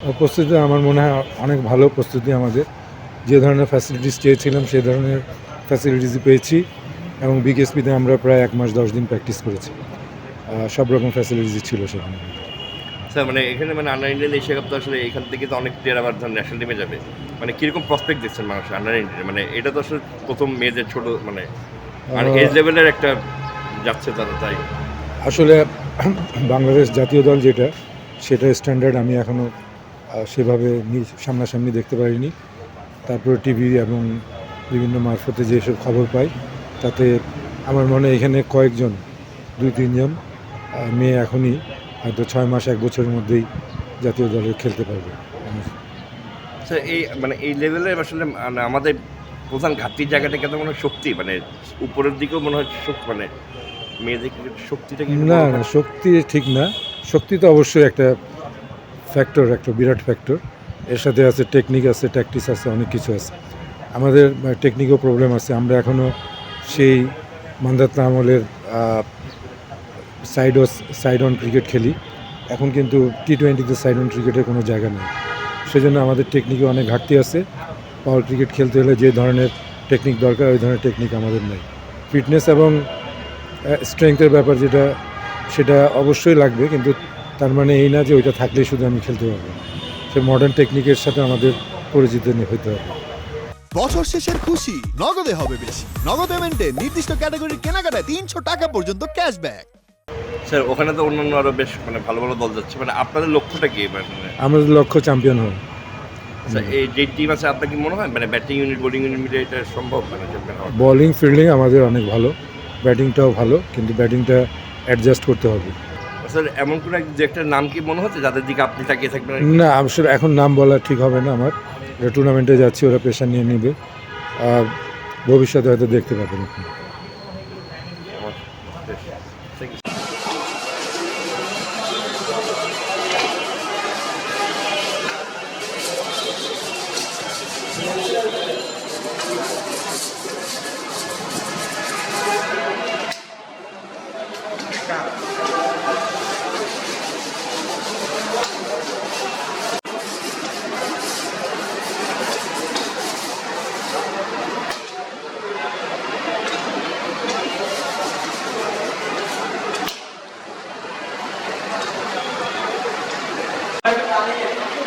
প্রস্তুতি আমার মনে হয় অনেক ভালো প্রস্তুতি আমাদের। যে ধরনের ফ্যাসিলিটিস চেয়েছিলাম সে ধরনের ফ্যাসিলিটিসই পেয়েছি এবং বিকেএসপিতে আমরা প্রায় এক মাস দশ দিন প্র্যাকটিস করেছি। সব রকম ফ্যাসিলিটিস ছিল সেখানে। স্যার মানে এখানে মানে আন্ডার ইন্ডিয়ান এশিয়া কাপ তো আসলে এখান থেকে তো অনেক প্লেয়ার আবার ধর ন্যাশনাল টিমে যাবে। মানে কীরকম প্রসপেক্ট দেখছেন মানুষ আন্ডার ইন্ডিয়ান মানে এটা তো আসলে প্রথম মেয়েদের ছোট মানে আর এজ লেভেলের একটা যাচ্ছে তারা তাই। আসলে বাংলাদেশ জাতীয় দল যেটা সেটা স্ট্যান্ডার্ড আমি এখনও সেভাবে সামনাসামনি দেখতে পারিনি। তারপরে টিভি এবং বিভিন্ন মারফতে যেসব খবর পাই তাতে আমার মনে হয় এখানে কয়েকজন দুই তিনজন মেয়ে এখনই হয়তো ছয় মাস এক বছরের মধ্যেই জাতীয় দলে খেলতে পারবে। স্যার এই মানে এই লেভেলের আসলে মানে আমাদের প্রধান ঘাটতির জায়গাটা কেন মনে হয় শক্তি মানে উপরের দিকেও মনে হয় শক্তি মানে মেয়েদের শক্তিটা না না শক্তি ঠিক না। শক্তি তো অবশ্যই একটা ফ্যাক্টর একটা বিরাট ফ্যাক্টর এর সাথে আছে টেকনিক আছে ট্যাকটিস আছে, অনেক কিছু আছে। আমাদের টেকনিকও প্রবলেম আছে। আমরা এখনও সেই মান্দাত্তা আমলের সাইড সাইড অন ক্রিকেট খেলি। এখন কিন্তু টি টোয়েন্টিতে সাইড অন ক্রিকেটের কোনো জায়গা নেই। সেজন্য আমাদের টেকনিকে অনেক ঘাটতি আছে। পাওয়ার ক্রিকেট খেলতে হলে যে ধরনের টেকনিক দরকার, ওই ধরনের টেকনিক আমাদের নেই। ফিটনেস এবং স্ট্রেংথের ব্যাপার যেটা, সেটা অবশ্যই লাগবে। কিন্তু তার মানে এই না যে ওইটা থাকলেই শুধু আমি খেলতে পারব। সে মডার্ন টেকনিকের সাথে আমাদের পরিচিত হতে হবে। বছর শেষের খুশি নগদে হবে বেশি। নগদ পেমেন্টে নির্দিষ্ট ক্যাটাগরির কেনাকাটায় তিনশো টাকা পর্যন্ত ক্যাশব্যাক স্যার ওখানে তো অন্যান্য আরও বেশ মানে ভালো ভালো দল যাচ্ছে। মানে আপনাদের লক্ষ্যটা কি মানে আমাদের লক্ষ্য চ্যাম্পিয়ন হওয়া। স্যার এই যে টিম আছে আপনার কি মনে হয়? মানে ব্যাটিং ইউনিট বোলিং ইউনিট মিলে এটা সম্ভব? মানে হওয়া ফিল্ডিং আমাদের অনেক ভালো। ব্যাটিংটাও ভালো কিন্তু ব্যাটিংটা অ্যাডজাস্ট করতে হবে। স্যার, এমন কোনো একটা নাম কি মনে হচ্ছে? যাদের দিকে আপনি তাকিয়ে থাকবেন? না আসলে এখন নাম বলা ঠিক হবে না আমার। টুর্নামেন্টে যাচ্ছি, ওরা প্রেশার নিয়ে নেবে। আর ভবিষ্যতে হয়তো দেখতে পাবেন আপনি Vai ficar.